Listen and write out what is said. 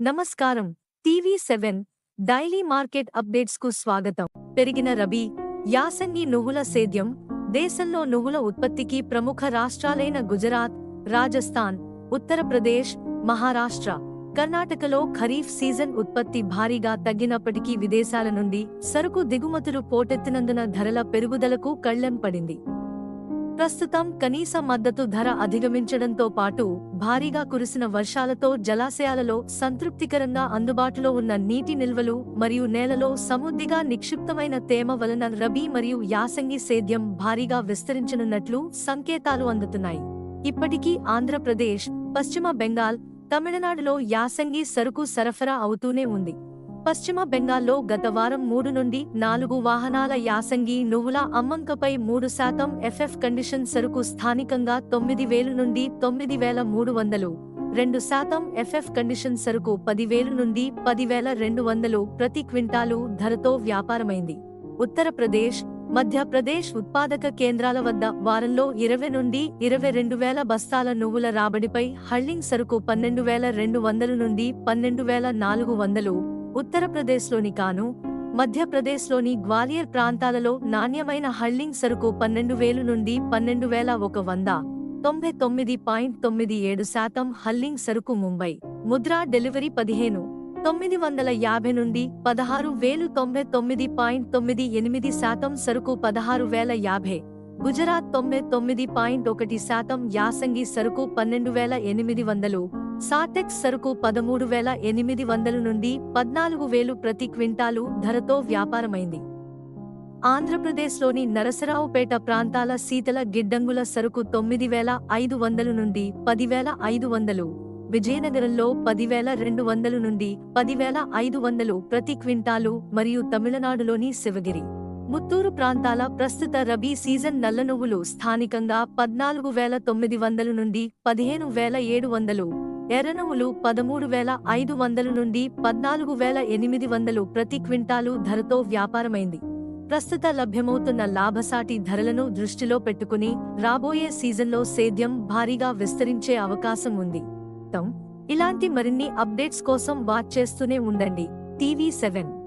నమస్కారం. TV seven daily market అప్డేట్స్కు స్వాగతం. పెరిగిన రబీ యాసంగి నువ్వుల సేద్యం దేశంలో నువ్వుల ఉత్పత్తికి ప్రముఖ రాష్ట్రాలైన గుజరాత్ రాజస్థాన్ ఉత్తరప్రదేశ్ మహారాష్ట్ర కర్ణాటకలో ఖరీఫ్ సీజన్ ఉత్పత్తి భారీగా తగ్గినప్పటికీ విదేశాల నుండి సరుకు దిగుమతులు పోటెత్తినందున ధరల పెరుగుదలకు కళ్ళెం పడింది ప్రస్తుతం కనీస మద్దతు ధర అధిగమించడంతో పాటు భారీగా కురిసిన వర్షాలతో జలాశయాలలో సంతృప్తికరంగా అందుబాటులో ఉన్న నీటి నిల్వలు మరియు నేలలో సమృద్ధిగా నిక్షిప్తమైన తేమ వలన రబీ మరియు యాసంగి సేద్యం భారీగా విస్తరించనున్నట్లు సంకేతాలు అందుతున్నాయి. ఇప్పటికీ ఆంధ్రప్రదేశ్ పశ్చిమ బెంగాల్ తమిళనాడులో యాసంగి సరుకు సరఫరా అవుతూనే ఉంది. పశ్చిమ బెంగాల్లో గత వారం మూడు నుండి నాలుగు వాహనాల యాసంగి నువ్వుల అమ్మంకపై మూడు శాతం ఎఫ్ఎఫ్ కండిషన్ సరుకు స్థానికంగా తొమ్మిది వేలు నుండి తొమ్మిది వేల మూడు వందలు రెండు శాతం ఎఫ్ఎఫ్ కండిషన్ సరుకు పదివేలు నుండి పదివేల రెండు వందలు ప్రతి క్వింటాలు ధరతో వ్యాపారమైంది. ఉత్తరప్రదేశ్ మధ్యప్రదేశ్ ఉత్పాదక కేంద్రాల వద్ద వారంలో ఇరవై నుండి ఇరవై రెండు వేల బస్తాల నువ్వుల రాబడిపై హళ్ళింగ్ సరుకు పన్నెండు వేల రెండు వందలు నుండి పన్నెండు వేల నాలుగు వందలు ఉత్తరప్రదేశ్లోని కాను మధ్యప్రదేశ్లోని గ్వాలియర్ ప్రాంతాలలో నాణ్యమైన హళ్ళింగ్ సరుకు పన్నెండు వేలు నుండి పన్నెండు వేల ఒక వంద తొంభై తొమ్మిది పాయింట్ తొమ్మిది ఏడు శాతం హల్లింగ్ సరుకు ముంబై. ముద్రా డెలివరీ పదిహేను తొమ్మిది వందల యాభై నుండి పదహారు వేలు తొంభై తొమ్మిది పాయింట్ తొమ్మిది ఎనిమిది శాతం సరుకు పదహారు వేల యాభై. గుజరాత్ తొంభై తొమ్మిది పాయింట్ ఒకటి శాతం యాసంగి సరుకు పన్నెండు వేల ఎనిమిది వందలు సాటెక్స్ సరుకు పదమూడు వేల ఎనిమిది వందలు నుండి పద్నాలుగు వేలు ప్రతి క్వింటాలు ధరతో వ్యాపారమైంది. ఆంధ్రప్రదేశ్లోని నరసరావుపేట ప్రాంతాల శీతల గిడ్డంగుల సరుకు తొమ్మిది వేల ఐదు వందలు నుండి పదివేల ఐదు వందలు విజయనగరంలో పదివేల రెండు వందలు నుండి పదివేల ఐదు వందలు ప్రతి క్వింటాలు మరియు తమిళనాడులోని శివగిరి. ముత్తూరు ప్రాంతాల ప్రస్తుత రబీ సీజన్ నల్ల నువ్వులు స్థానికంగా పద్నాలుగు వేల తొమ్మిది వందలు నుండి పదిహేను వేల ఏడు వందలు ఎర్రనవులు పదమూడు వేల ఐదు వందల నుండి పద్నాలుగు వేల ఎనిమిది వందలు ప్రతి క్వింటాలు ధరతో వ్యాపారమైంది. ప్రస్తుత లభ్యమవుతున్న లాభసాటి ధరలను దృష్టిలో పెట్టుకుని రాబోయే సీజన్లో సేద్యం భారీగా విస్తరించే అవకాశం ఉంది. ఇలాంటి మరిన్ని అప్డేట్స్ కోసం వాచ్ చేస్తూనే ఉండండి. TV seven.